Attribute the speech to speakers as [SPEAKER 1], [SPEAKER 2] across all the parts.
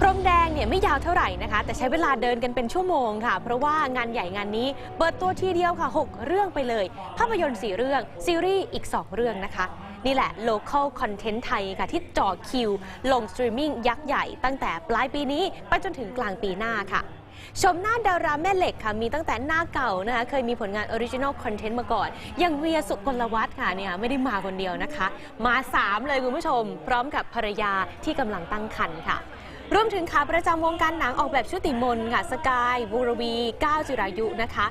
[SPEAKER 1] พรมแดงเนี่ยไม่ยาวเท่าไหร่นะคะ แต่ใช้เวลาเดินกันเป็นชั่วโมงค่ะ เพราะว่างานใหญ่งานนี้เปิดตัวทีเดียวค่ะ 6 เรื่องไปเลย ภาพยนตร์ 4 เรื่อง ซีรีส์อีก 2 เรื่องนะคะนี่แหละ local content ไทยค่ะ ที่จ่อคิว ลงสตรีมมิ่งยักษ์ใหญ่ตั้งแต่ปลายปีนี้ ไปจนถึงกลางปีหน้าค่ะ ชมหน้าดาราแม่เหล็กค่ะ มีตั้งแต่หน้าเก่านะคะ เคยมีผลงานออริจินอลคอนเทนต์มาก่อน อย่างเวียสุกลวัฒน์ค่ะเนี่ยไม่ได้มาคนเดียวนะคะ มา 3 เลยคุณผู้ชม พร้อมกับภรรยาที่กำลังตั้งครรภ์ค่ะ รวมถึงขาประจำวงการหนังออกแบบชุติมนค่ะสกายบูรวีก้าวจิรายุนะคะ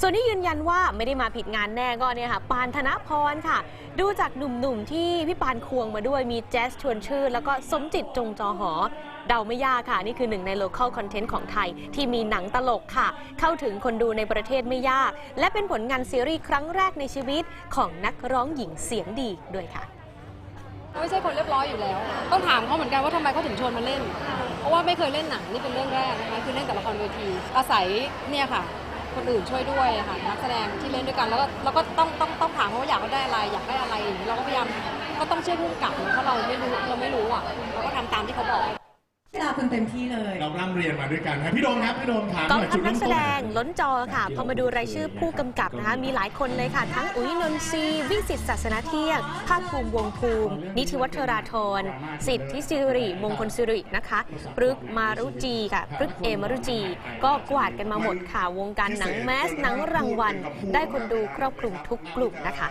[SPEAKER 1] ส่วนที่ยืนยันว่าไม่ได้มาผิดงานแน่ก็เนี่ยค่ะ ปานธนพรค่ะ ดูจากหนุ่มๆที่พี่ปานควงมาด้วยมีแจ๊สชวนชื่น แล้วก็สมจิตจงจอหอ เดาไม่ยากค่ะ นี่คือหนึ่งใน local content ของไทย ที่มีหนังตลกค่ะ เข้าถึงคนดูในประเทศไม่ยาก และเป็นผลงานซีรีส์ครั้งแรกในชีวิตของนักร้องหญิงเสียงดีด้วยค่ะ
[SPEAKER 2] ไม่ใช่คนเรียบร้อยอยู่แล้ว ต้องถามเขาเหมือนกันว่าทำไมเขาถึงชวนมาเล่น เพราะว่าไม่เคยเล่นหนังนี่เป็นเรื่องแรกนะคะคือเล่นแต่ละครเวที อาศัยเนี่ยค่ะ คนอื่นช่วยด้วยค่ะนักแสดงที่เล่นด้วยกันแล้วก็เราก็ต้องต้องต้องถามเขาว่าอยากได้อะไร อยากได้อะไรอย่างนี้เราก็พยายามก็ต้องเชื่อผู้กำกับเพราะเราไม่รู้เราไม่รู้อะเราก็ทำตามที่เขาบอก
[SPEAKER 3] วลาคุณเต็มที่เลย
[SPEAKER 4] เราร่ำเรียนมาด้วยกันครับพี่โดมครับพี่โดมถามห
[SPEAKER 1] กอง
[SPEAKER 4] น่อย
[SPEAKER 1] ทัพ
[SPEAKER 4] จุด
[SPEAKER 1] นั
[SPEAKER 4] เริ่
[SPEAKER 1] ก
[SPEAKER 4] ม
[SPEAKER 1] แส
[SPEAKER 4] ต้น
[SPEAKER 1] ดงล้นจอค่ะ พอมาดูรายชื่อผู้กำกับนะคะ มีหลายคนเลยค่ะ ทั้งอุ๋ยนนทรีย์วิสิตศาสนาเที่ยง ภาคภูมิวงภูมิ นิติวัฒราธรสิทธิสิริมงคลสิรินะคะปรึกมารุจีค่ะปรึกเอมารุจี ก็กวาดกันมาหมดค่ะ วงการหนังแมส หนังรางวัล ได้คนดูครอบคลุมทุกกลุ่มนะคะ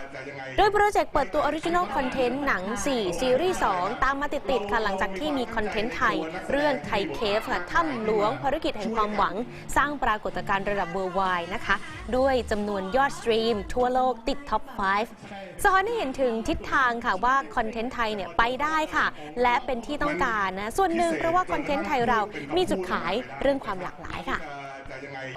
[SPEAKER 1] โดยโปรเจกต์เปิดตัวออริจินอลคอนเทนต์หนัง 4 ซีรีส์ 2 ตามมาติดๆค่ะ หลังจากที่มีคอนเทนต์ไทย เรื่องยื่นไทยเคฟค่ะถ้ำหลวงภารกิจแห่งความหวัง สร้างปรากฏการณ์ระดับเวอร์ไวนะคะ ด้วยจำนวนยอดสตรีม ทั่วโลกติดท็อป 5 สะท้อนให้เห็นถึงทิศทางค่ะว่าคอนเทนต์ไทยเนี่ยไปได้ค่ะ และเป็นที่ต้องการนะ ส่วนหนึ่งเพราะว่าคอนเทนต์ไทยเรามีจุดขายเรื่องความหลากหลายค่ะ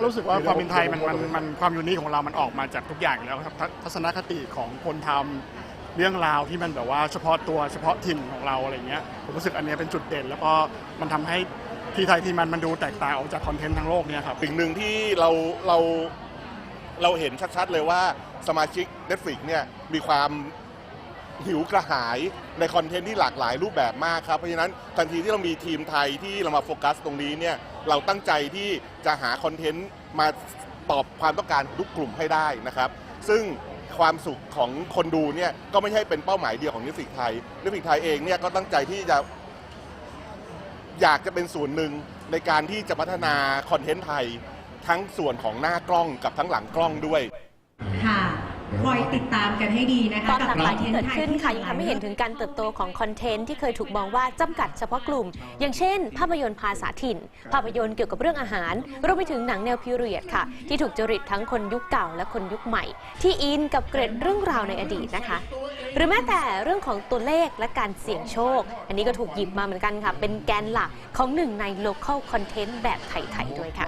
[SPEAKER 5] รู้สึกว่าความเป็นไทยมันมันมันความยูนิคของเรามันออกมาจากทุกอย่างแล้วครับทัศนคติของคนทำ เรื่องราวที่มันแบบว่าเฉพาะตัวเฉพาะถิ่นของเราอะไรเงี้ยผมรู้สึกอันเนี้ยเป็นจุดเด่น แล้วก็มันทำให้ที่ไทยที่มันมันดูแตกต่างออกจากคอนเทนต์ทั้งโลกเนี่ยครับ
[SPEAKER 6] สิ่งหนึ่งที่เราเราเราเห็นชัดๆเลยว่าสมาชิก Netflix เนี่ยมีความหิวกระหายในคอนเทนต์ที่หลากหลายรูปแบบมากครับ เพราะฉะนั้นทันทีที่เรามีทีมไทยที่เรามาโฟกัสตรงนี้เนี่ยเราตั้งใจที่จะหาคอนเทนต์มาตอบความต้องการทุกกลุ่มให้ได้นะครับ ซึ่ง ความสุขของคนดูเนี่ยก็ไม่ใช่เป็นเป้าหมายเดียวของนิสิตไทยนิสิตไทยเองเนี่ยก็ตั้งใจที่จะอยากจะเป็นส่วนหนึ่งในการที่จะพัฒนาคอนเทนต์ไทย ทั้งส่วนของหน้ากล้องกับทั้งหลังกล้องด้วย
[SPEAKER 3] ค่ะคอย ติดตามกันให้ดีนะคะ
[SPEAKER 1] ความหลากหลายที่เกิด
[SPEAKER 3] ไท
[SPEAKER 1] ขึ้นค่ะยังทำให้เห็นถึงการเติบโตของคอนเทนต์ที่เคยถูกมองว่าจำกัดเฉพาะกลุ่ม อย่างเช่น ภาพยนตร์ภาษาถิ่น ภาพยนตร์เกี่ยวกับเรื่องอาหารรวมไปถึงหนังแนวพิเรียดค่ะ ที่ถูกจริตทั้งคนยุคเก่าและคนยุคใหม่ ที่อินกับเกร็ดเรื่องราวในอดีตนะคะ หรือแม้แต่เรื่องของตัวเลขและการเสี่ยงโชค อันนี้ก็ถูกหยิบมาเหมือนกันค่ะ เป็นแกนหลักของหนึ่งใน local content แบบไทยๆด้วยค่ะ